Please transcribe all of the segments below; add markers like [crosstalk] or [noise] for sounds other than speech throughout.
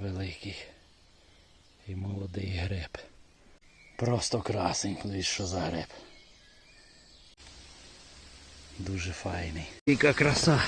великий і молодий гриб. Просто красень, подивись, що за гриб. Дуже файний. Яка краса.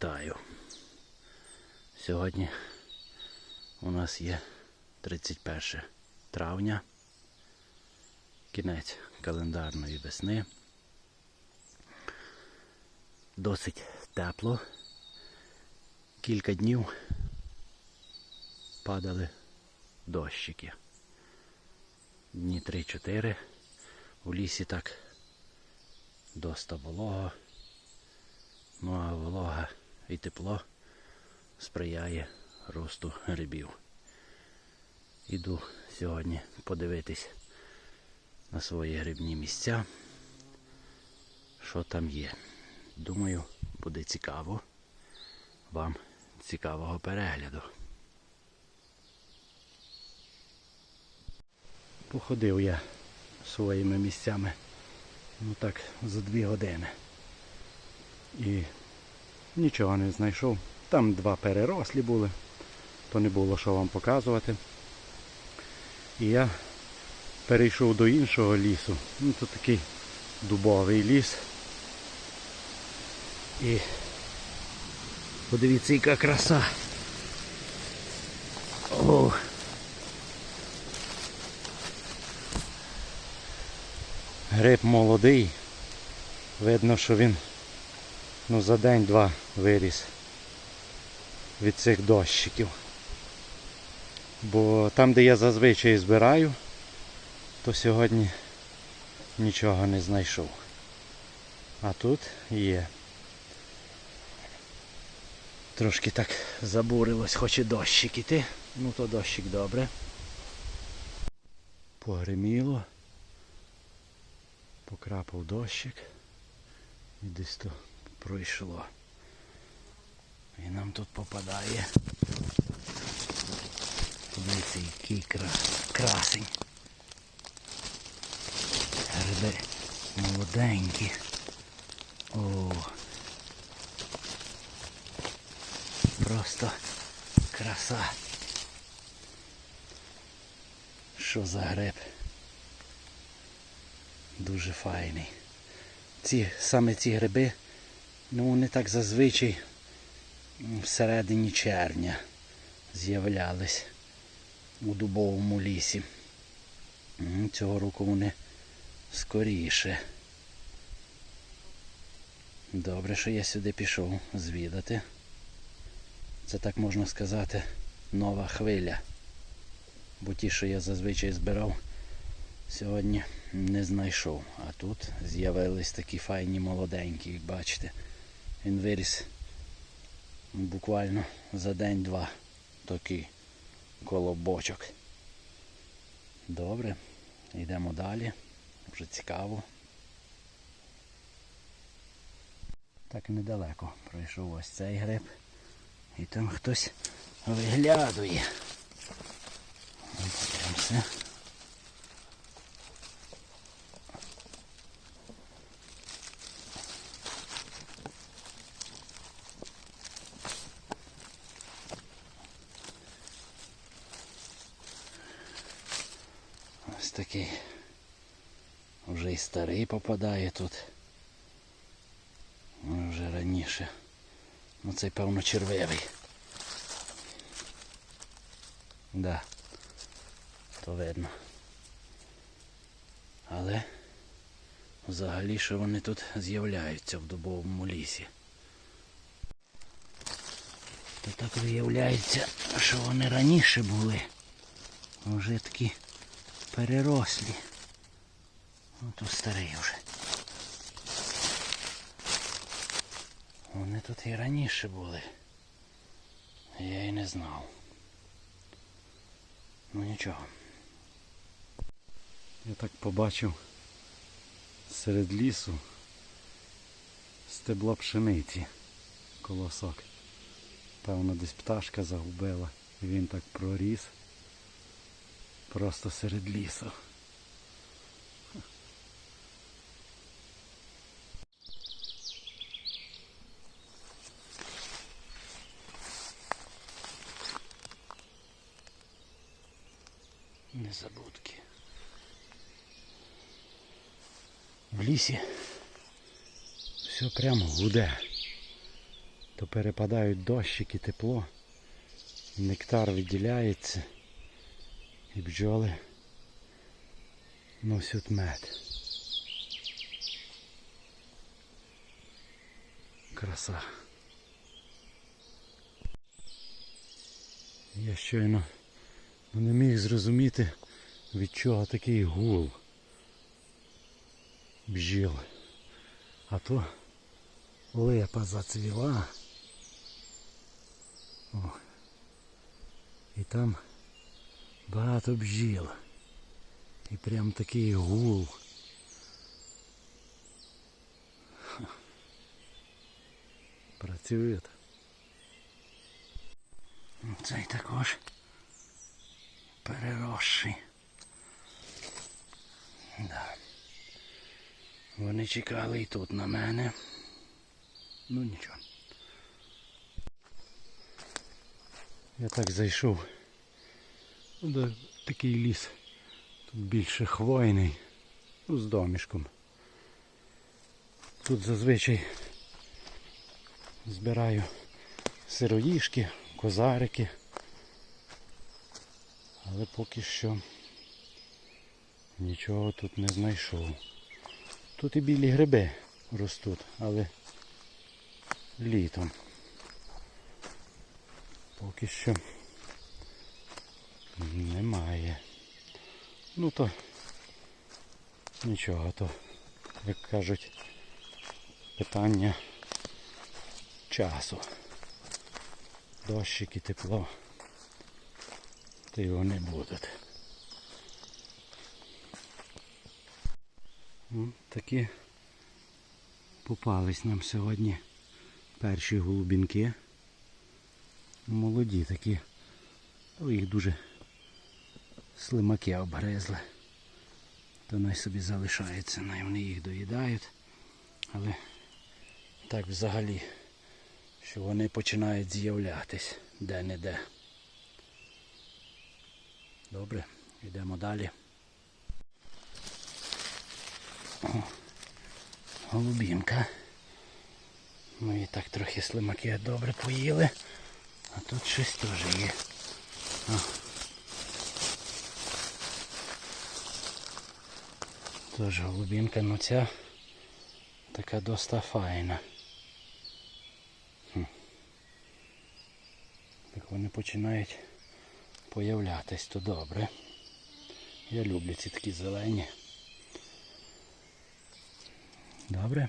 Вітаю. Сьогодні у нас є 31 травня, кінець календарної весни. Досить тепло. Кілька днів падали дощики. Дні 3-4. У лісі так доста волого. Ну а волога і тепло сприяє росту грибів. Іду сьогодні подивитись на свої грибні місця, що там є. Думаю, буде цікаво. Вам цікавого перегляду. Походив я своїми місцями, ну так, за дві години і нічого не знайшов. Там два перерослі були, то не було що вам показувати. І я перейшов до іншого лісу. Ну, Тут такий дубовий ліс. І подивіться, яка краса. О! Гриб молодий. Видно, що він ну, за день-два виріс від цих дощиків. Бо там, де я зазвичай збираю, то сьогодні нічого не знайшов. А тут є. Трошки так забурилось, хоче дощик іти. Ну то дощик добре. Погриміло. Покрапав дощик. І десь то пройшло. І нам тут попадає. Який кра- красень. Гриби молоденькі. О. Просто краса. Що за гриб? Дуже файний. Ці, саме ці гриби Ну, вони так зазвичай всередині червня з'являлись у дубовому лісі. Цього року вони скоріше. Добре, що я сюди пішов звідати. Це так можна сказати нова хвиля. Бо ті, що я зазвичай збирав, сьогодні не знайшов. А тут з'явились такі файні молоденькі, як бачите. Він виріс буквально за день-два такий колобочок. Добре, йдемо далі. Вже цікаво. Так недалеко пройшов ось цей гриб. І там хтось виглядує. Подивимося. Ось такий вже і старий попадає тут. Ну, вже раніше. Ну цей певно червивий. Да. То видно. Але взагалі що вони тут з'являються в дубовому лісі. То так виявляється, що вони раніше були. Вже перерослі. Ну тут старий вже. Вони тут і раніше були. Я і не знав. Ну нічого. Я так побачив серед лісу стебло пшениці колосок. Певно десь пташка загубила і він так проріс. Просто серед лісу. Незабудки. В лісі все прямо гуде. То перепадають дощики, тепло, нектар виділяється і бджоли носять мед. Краса. Я щойно не міг зрозуміти, від чого такий гул бджіл. А то липа зацвіла. О. І там багато бджіл. І прям такий гул. Працює. Цей також переросший. Да. Вони чекали і тут на мене. Ну нічого. Я так зайшов. Ну, такий ліс. Тут більше хвойний. Ну, з домішком. Тут зазвичай збираю сироїшки, козарики. Але поки що нічого тут не знайшов. Тут і білі гриби ростуть, але літом. Поки що немає. Ну то нічого, то, як кажуть, питання часу. Дощик і тепло. То його не будуть. Ну, Такі попались нам сьогодні перші голубінки. Молоді такі. Але їх дуже слимаки обгризли. То най собі залишається, най вони їх доїдають. Але так взагалі, що вони починають з'являтись де-не-де. Добре, йдемо далі. О, голубінка. Ми і так трохи слимаки добре поїли. А тут щось теж є. О. Теж голубінка, ну ця така доста файна. Так вони починають появлятись, то добре. Я люблю ці такі зелені. Добре,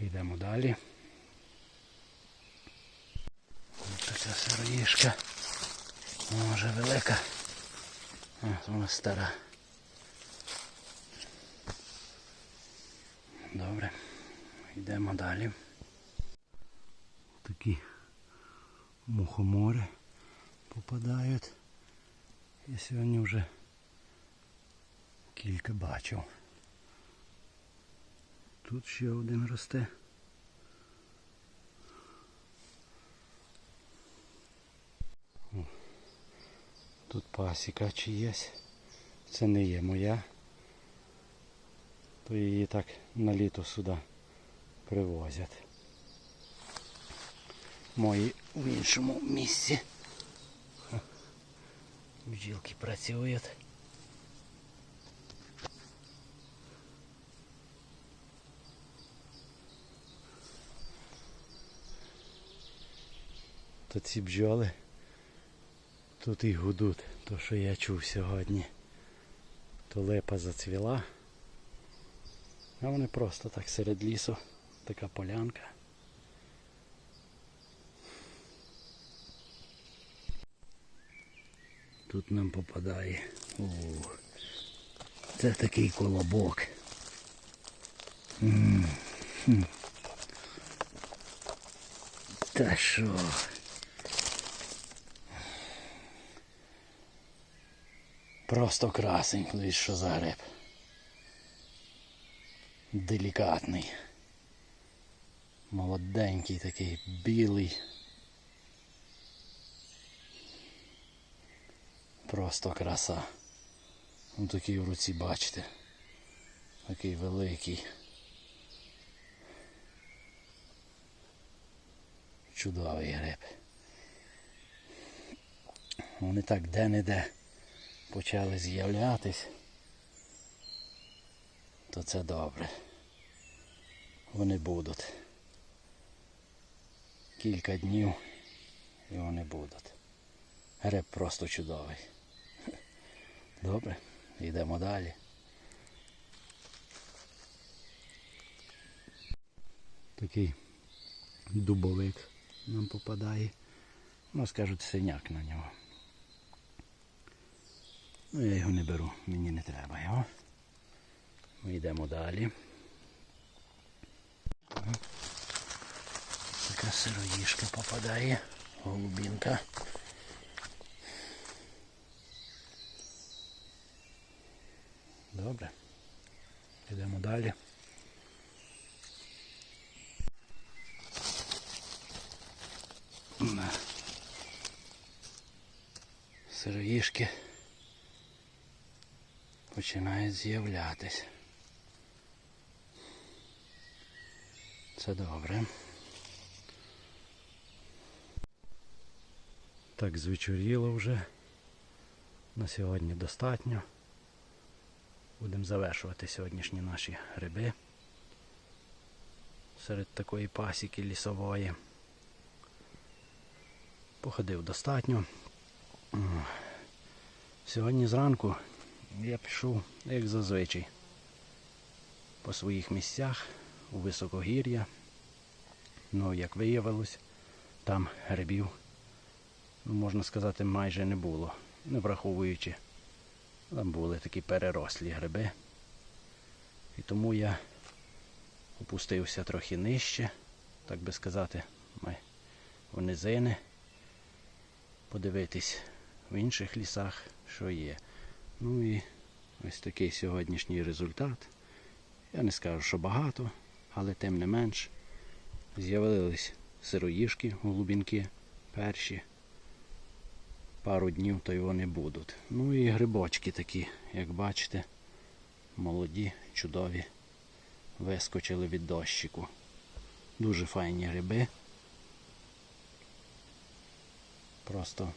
йдемо далі. Ось така сироїшка. Може велика. Вона стара. Добре. Йдемо далі. Такі мухомори попадають. Я сьогодні вже кілька бачив. Тут ще один росте. Тут пасіка чиєсь. Це не є моя. То її так на літо сюди привозять. Мої в іншому місці. Бджілки працюють. То ці бджоли тут і гудуть, то що я чув сьогодні. То липа зацвіла. А вони просто так серед лісу, така полянка. Тут нам попадає. О, це такий колобок. Та що? Просто красень, що за греб. Делікатний. Молоденький такий, білий. Просто краса. Ну такий в руці бачите. Такий великий. Чудовий гриб. Вони так де-не-де почали з'являтись, то це добре. Вони будуть. Кілька днів і вони будуть. Гриб просто чудовий. [laughs] Добре, йдемо далі. Такий дубовик нам попадає. Ну, скажуть, синяк на нього. Ну, я його не беру, мені не треба його. Ми йдемо далі. Ага. Така сироїшка попадає, голубінка. Добре. Йдемо далі. На. Сироїшки починають з'являтись. Це добре. Так звечоріло вже. На сьогодні достатньо. Будемо завершувати сьогоднішні наші гриби серед такої пасіки лісової. Походив достатньо. Сьогодні зранку я пішов, як зазвичай, по своїх місцях у високогір'я. Ну, як виявилось, там грибів, можна сказати, майже не було, не враховуючи. Там були такі перерослі гриби. І тому я опустився трохи нижче, так би сказати, в низини, подивитись в інших лісах, що є. Ну і ось такий сьогоднішній результат. Я не скажу, що багато, але тим не менш з'явились сироїшки, голубінки перші пару днів то й вони будуть. Ну і грибочки такі, як бачите, молоді, чудові, вискочили від дощику. Дуже файні гриби. Просто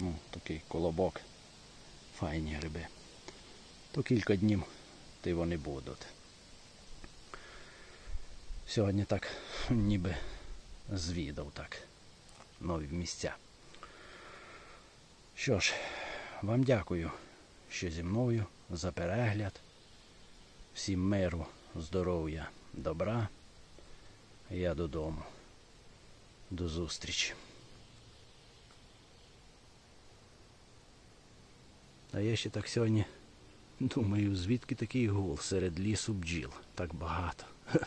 ну, такий колобок. Файні гриби. То кілька днів й вони будуть. Сьогодні так [laughs] ніби звідав так нові місця. Що ж, вам дякую, що зі мною за перегляд. Всім миру, здоров'я, добра. Я додому. До зустрічі. А я ще так сьогодні думаю, звідки такий гул серед лісу бджіл. Так багато. [laughs]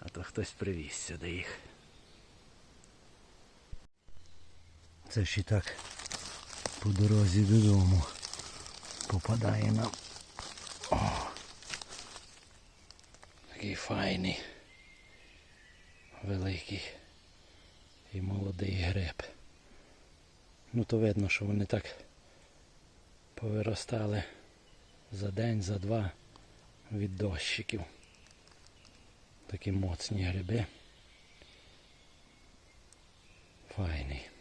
А то хтось привіз сюди їх. Це ще так по дорозі додому попадає нам. О, такий файний, великий і молодий гриб. Ну то видно, що вони так повиростали за день, за два від дощиків. Такі моцні гриби. Файний.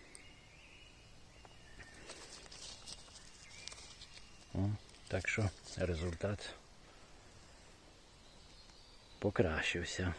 Так що результат покращився.